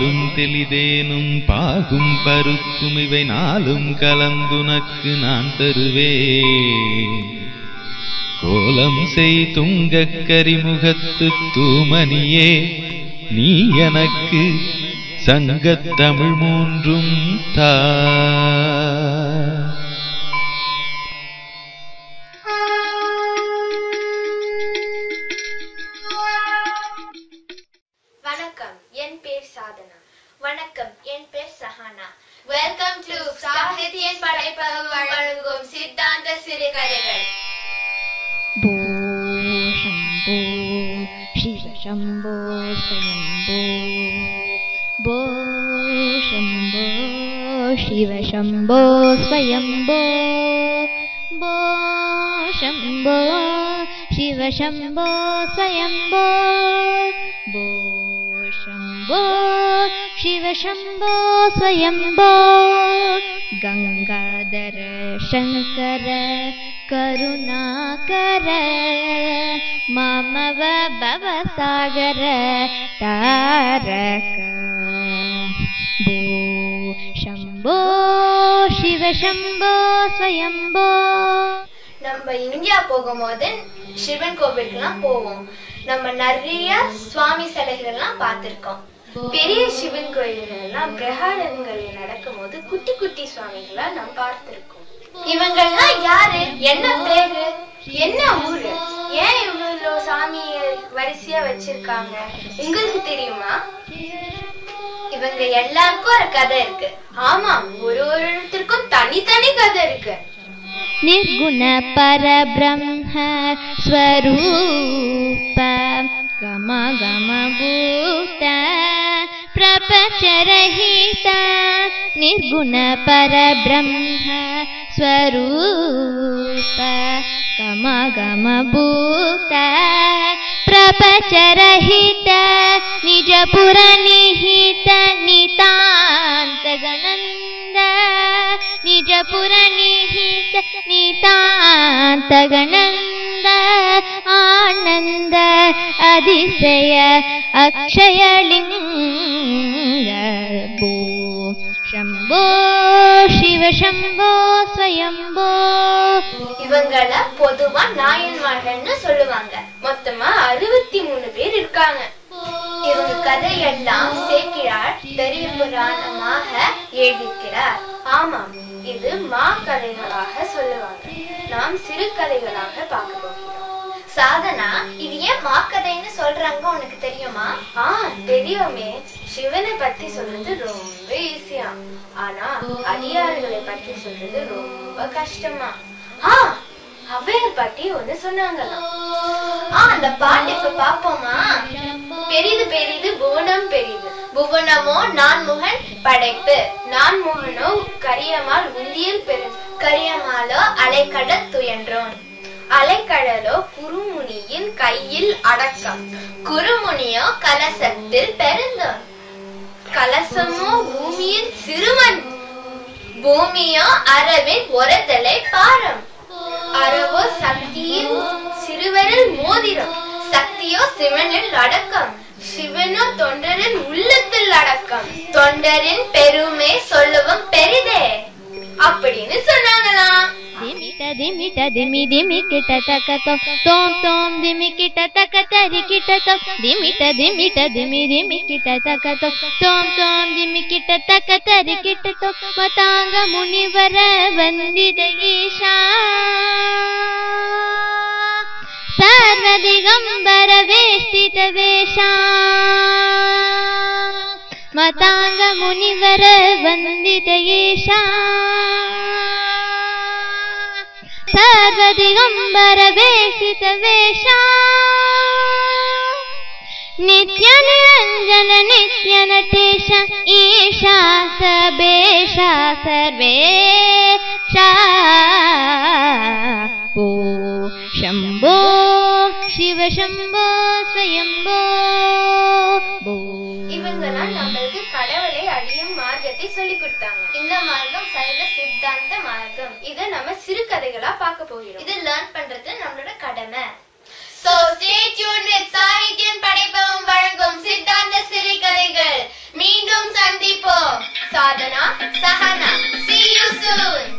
தெளிதேனும் பாகும் பருக்கும் இவை நாளும் கலந்துனக்கு நான் தருவேன். கோலம் செய் துங்கக் கரிமுகத்து தூமணியே நீ எனக்கு சங்கத் தமிழ் மூன்றும் தா வணக்கம் என் பேர் சஹானா வெல்கம் டு சாகித்யன் படைப்பகம் வழங்கும் சித்தாந்த சிறுகதைகள் भो शम्भो शिव शम्भो स्वयम्भो भो शम्भो शिव शम्भो स्वयम्भो भो शम्भो शिव शम्भो स्वयम्भो शम्भो स्वयम्भो गङ्गाधर शङ्कर करुणाकर मम भवसागर तारक भो शम्भो शिव शम्भो स्वयम्भो நம்ம இந்தியா போகும்போது சிவன் கோவிலுக்குலாம் போவோம் நம்ம நிறைய சுவாமி சிலைகள் எல்லாம் பார்த்திருக்கோம் பெரிய சிவன் கோயில்கள் எல்லாம் பிரகாரங்கள் நடக்கும்போது குட்டி குட்டி சுவாமிகளை நம்ம பார்த்திருக்கோம் இவங்கெல்லாம் யாரு என்ன பேரு என்ன ஊரு ஏன் இவ்வளவு சாமிய வரிசையா வச்சிருக்காங்க உங்களுக்கு தெரியுமா இவங்க எல்லாருக்கும் ஒரு கதை இருக்கு ஆமா ஒரு ஒருத்தருக்கும் தனித்தனி கதை இருக்கு निर्गुण परब्रह्म स्वरूप गम गम भूत चरहित निर्गुणपरब्रह्म स्वरूप कमगमभूत प्रपचरहित निजपुरनिहित नितान्तगणन्द निजपुरनिहित नितान्तगणन्द आनन्द अतिशय अक्षयलिङ्ग இவங்கள பொதுவா நாயன்மார்கள்னு சொல்லுவாங்க. மொத்தமா அறுபத்தி மூணு பேர் இருக்காங்க. இவங்க கதையெல்லாம் சேர்க்கிறார் பெரிய புராணமாக எழுதிக்கிறார். ஆமாம் இது மா கதைகளாக சொல்லுவாங்க. நாம் சிறு கதைகளாக பார்க்க போகிறோம். சாதனா இது ஏன் மாக்கதைன்னு சொல்றாங்க உனக்கு தெரியுமா? ஆ தெரியுமே. சிவனை பத்தி சொல்றது ரொம்ப ஈஸியா ஆனா அடியார்களை பத்தி சொல்றது ரொம்ப கஷ்டமா. ஆ அவையர் பத்தி ஒண்ணு சொன்னாங்களாம். ஆ அந்த பாட்டு இப்ப பாப்போமா? பெரிது பெரிது புவனம் பெரிது. புவனமோ நான்முகன் படைப்பு. நான்முகனோ கரியமால் உந்தியில் பெரு கரியமாலோ அலைக்கடல் துயன்றோன் அலைக்கடலோ குருமுனியின் கையில் அடக்கம். குருமுனியோ கலசத்தில் பெருந்தோன் கலசமோ பூமியின் சிறுவன் பூமியோ அரவின் ஒரதலை பாரம். அறவோ சக்தியின் சிறுவரில் மோதிரம். दिमि दिमि किट तोम तोम दिमि किट तक तरि किट तो दिमिट दिमिट दिमि किट तोम तोम दिमि किट तक तरि किट तो मतांग मुनिवर वन्दित ईशा सर्वदिगम्बर वेष्टित वेषा मतांग मुनिवर वन्दित ईशा दिगम्बर नित्यनिरञ्जन नित्यनटेश ईशा एषा सर्वेषा। ओ शम्भो शिव शम्भो। சொல்லி கொடுத்தாங்க இந்த மார்க்கம் சைவ சித்தாந்த மார்க்கம். இத நம்ம சிறு கதைகளா பார்க்க போகிறோம். இது லேர்ன் பண்றது நம்மளோட கடமை. So stay tuned. with சாகித்யம் படைப்பவும் வழங்கும் சித்தாந்த சிறுகதைகள். மீண்டும் சந்திப்போம். Sadhana Sahana. See you soon.